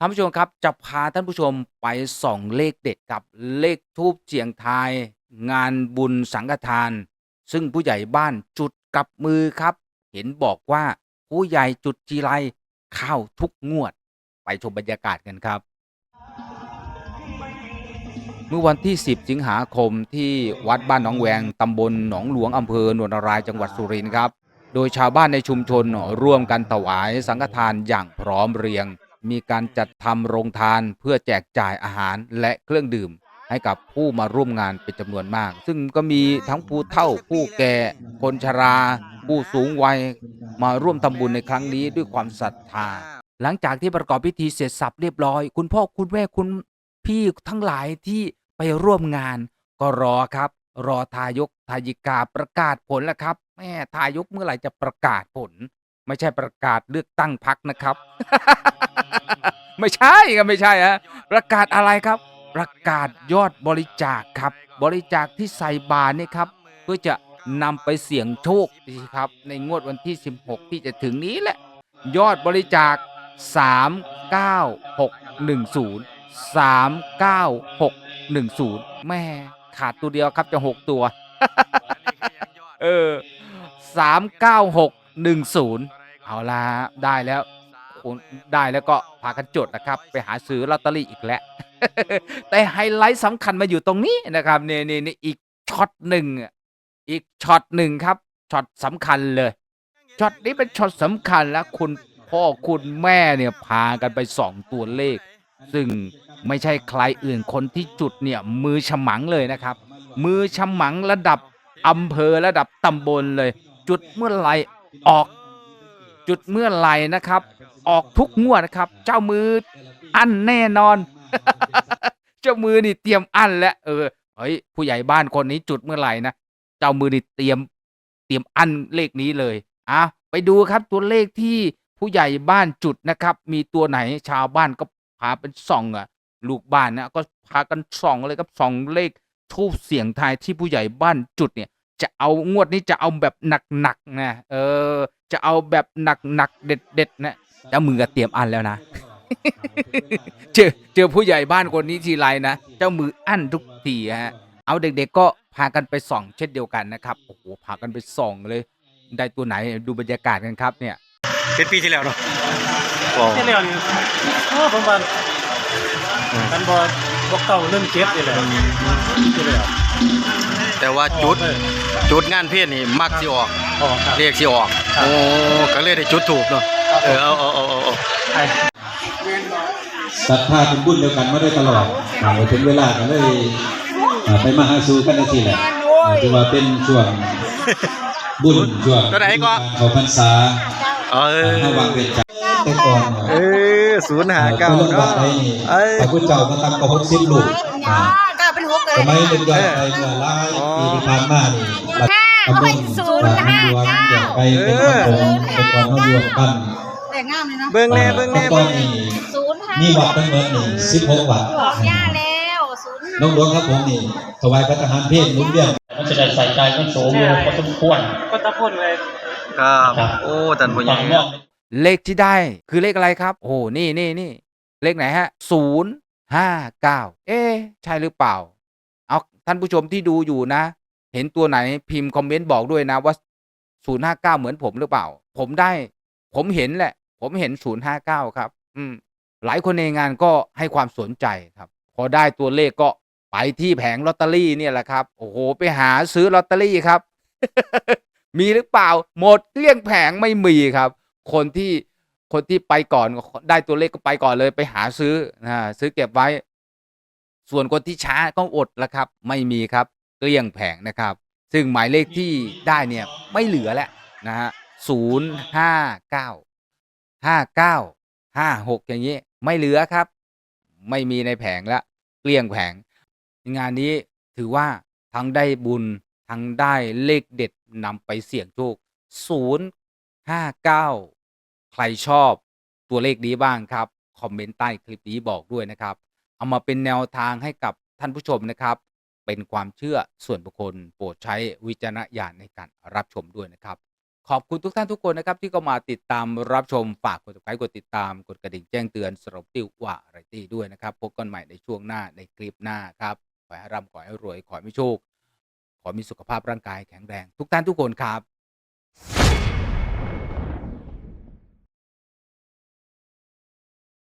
ท่านผู้ชมครับจะพาท่านผู้ชมไปส่องเลขเด็ดกับเลขทูบเจียงทาย งานบุญสังฆทาน ซึ่งผู้ใหญ่บ้านจุดกับมือครับ เห็นบอกว่าผู้ใหญ่จุดจีไรเข้าทุกงวด ไปชมบรรยากาศกันครับ เมื่อวันที่ 10 สิงหาคมที่วัดบ้านหนองแวงตำบลหนองหลวงอำเภอโนนนารายจังหวัดสุรินทร์ครับ โดยชาวบ้านในชุมชนร่วมกันถวายสังฆทานอย่างพร้อมเรียง มีการจัดทำโรงทานเพื่อแจกจ่ายอาหารและเครื่องดื่ม ให้กับผู้มาร่วมงานเป็นจำนวนมาก ซึ่งก็มีทั้งผู้เฒ่า ผู้แก่ คนชรา ผู้สูงวัย มาร่วมทำบุญในครั้งนี้ด้วยความศรัทธา หลังจากที่ประกอบพิธีเสร็จสับเรียบร้อย คุณพ่อคุณแม่คุณพี่ทั้งหลายที่ไปร่วมงาน ก็รอครับ รอทายกทายิกาประกาศผลแล้วครับแม่ทายกเมื่อไหร่จะประกาศผล ไม่ใช่ประกาศเลือกตั้งพักนะครับ ไม่ใช่ครับไม่ใช่ฮะประกาศอะไรครับ ประกาศยอดบริจาคครับ บริจาคที่ใส่บาตรเนี่ครับเพื่อจะนำไปเสี่ยงโชคครับ ในงวดวันที่ 16 ที่จะถึงนี้แหละ ยอดบริจาค 39610 39610 แม่ขาดตัวเดียวครับจะ 6 ตัว เออ 39610 เอาละได้แล้ว ได้แล้วก็พากันจดนะครับ ไปหาซื้อลอตเตอรี่อีกแล้ว แต่ไฮไลท์สำคัญมาอยู่ตรงนี้นะครับนี่นี่นี่อีกช็อตหนึ่งอีกช็อตหนึ่งครับช็อตสำคัญเลยช็อตนี้เป็นช็อตสำคัญแล้วคุณพ่อคุณแม่เนี่ยพากันไปสองตัวเลข ซึ่งไม่ใช่ใครอื่นคนที่จุดเนี่ยมือฉมังเลยนะครับ มือฉมังระดับอำเภอระดับตำบลเลย จุดเมื่อไหรออก จุดเมื่อไหรนะครับ ออกทุกงวดนะครับ เจ้ามืออันแน่นอน เจ้ามือนี่เตรียมอันแล้วเออเฮ้ยผู้ใหญ่บ้านคนนี้จุดเมื่อไหร่นะเจ้ามือนี่เตรียมเตรียมอันเลขนี้เลยอะไปดูครับตัวเลขที่ผู้ใหญ่บ้านจุดนะครับ มีตัวไหนชาวบ้านก็พาเป็นส่องอะ ลูกบ้านนะก็พากันส่องเลยครับส่องเลขทูบเสียงทายที่ผู้ใหญ่บ้านจุดเนี่ย จะเอางวดนี้จะเอาแบบหนักๆนะเออ จะเอาแบบหนักๆเด็ดๆนะ เจ้ามือก็เตรียมอันแล้วนะ เจอเจอผู้ใหญ่บ้านคนนี้ทีไรนะ เจ้ามืออั้นทุกทีฮะ เอาเด็กๆก็พากันไปส่อง เช่นเดียวกันนะครับ โอ้โห พากันไปส่องเลย ได้ตัวไหนดูบรรยากาศกันครับเนี่ยเป็นปีที่แล้วเนาะว้าวที่เรียนเออผมว่ากันบอบ่เก่าเรื่องเจ็บนี่แหละที่เรียนแต่ว่าจุดจุดงานเพศนี่มักสิออกออกครับเรียกสิออกครับโอ้ก็เลยได้จุดถูกเนาะ เออเอาเอาเอาเอาเอาไอ้ศรัทธาเป็นบุญเดียวกันมาได้ตลอดอ่าถึงเวลาก็เลยอ่าไปมาหาสู่กันจังซี่แหละอ่าถือว่าเป็นช่วงบุญช่วงตัวไหนก็เขาพรรษาเออเฮาวางเวรจักแต่ก่อนเออศูนย์หาเก้าเนาะเนาะไอ้นี่เอ้ยพระพุทธเจ้ามาตั้งก็60ลูกอ่าก็เป็นหกเลยสมัยเป็นยอดไปเมื่อหลายปีที่ผ่านมานี่ หลักตำบลศูนย์ห้าเก้าแยกไปเป็นตำบลเป็นกองมารวมกันแต่งามเลยเนาะเบิ่งแน่เบิ่งแน่ตอนนี้ศูนย์ห้ามีวัดทั้งหมดนี่16วัดบอกย่าแล้วศูนย์น้องหลวงครับผมนี่ถวายพระทหารเพศหมุนเวียนมันจะได้ใส่ใจมันสูงอยู่พอสมควรก็ตะพ่นเลยครับโอ้ท่านผู้ใหญ่บางรอบเลขที่ได้คือเลขอะไรครับ โอ้โหนี่นี่นี่เลขไหนฮะศูนย์ห้าเก้าเอ๊ะใช่หรือเปล่า เอาท่านผู้ชมที่ดูอยู่นะ เห็นตัวไหนพิมพ์คอมเมนต์บอกด้วยนะว่าศูนย์ห้าเหมือนผมหรือเปล่า ผมได้ ผมเห็นแหละ ผมเห็นศูนย์ห้าเก้าครับ อืม หลายคนในงานก็ให้ความสนใจครับ พอได้ตัวเลขก็ไปที่แผงลอตเตอรี่เนี่ยแหละครับ โอ้โห ไปหาซื้อลอตเตอรี่ครับ มีหรือเปล่า หมดเกลี้ยงแผงไม่มีครับ คนที่คนที่ไปก่อนได้ตัวเลขก็ไปก่อนเลยไปหาซื้อนะซื้อเก็บไว้ ส่วนคนที่ช้าก็อดล้วครับ ไม่มีครับ เกลี้ยงแผงนะครับ ซึ่งหมายเลขที่ได้เนี่ยไม่เหลือแล้วนะฮะศูนย์ห้าเก้าห้าเก้าห้าหกอย่างนี้ไม่เหลือครับ ไม่มีในแผงล้วเกลี้ยงแผง งานนี้ถือว่าทั้งได้บุญทั้งได้เลขเด็ดนำไปเสี่ยงโชคศูนย์ห้าเก้าใครชอบตัวเลขนี้บ้างครับ คอมเมนต์ใต้คลิปนี้บอกด้วยนะครับ เอามาเป็นแนวทางให้กับท่านผู้ชมนะครับ เป็นความเชื่อส่วนบุคคล โปรดใช้วิจารณญาณในการรับชมด้วยนะครับ ขอบคุณทุกท่านทุกคนนะครับ ที่ก็มาติดตามรับชมฝากกดติดตามกดติดตามกดกระดิ่งแจ้งเตือนสรบติวว่าไรตี้ด้วยนะครับพบกันใหม่ในช่วงหน้าในคลิปหน้าครับขอให้ร่ำขอให้รวยขอให้มีโชค ขอมีสุขภาพร่างกายแข็งแรง ทุกท่านทุกคนครับ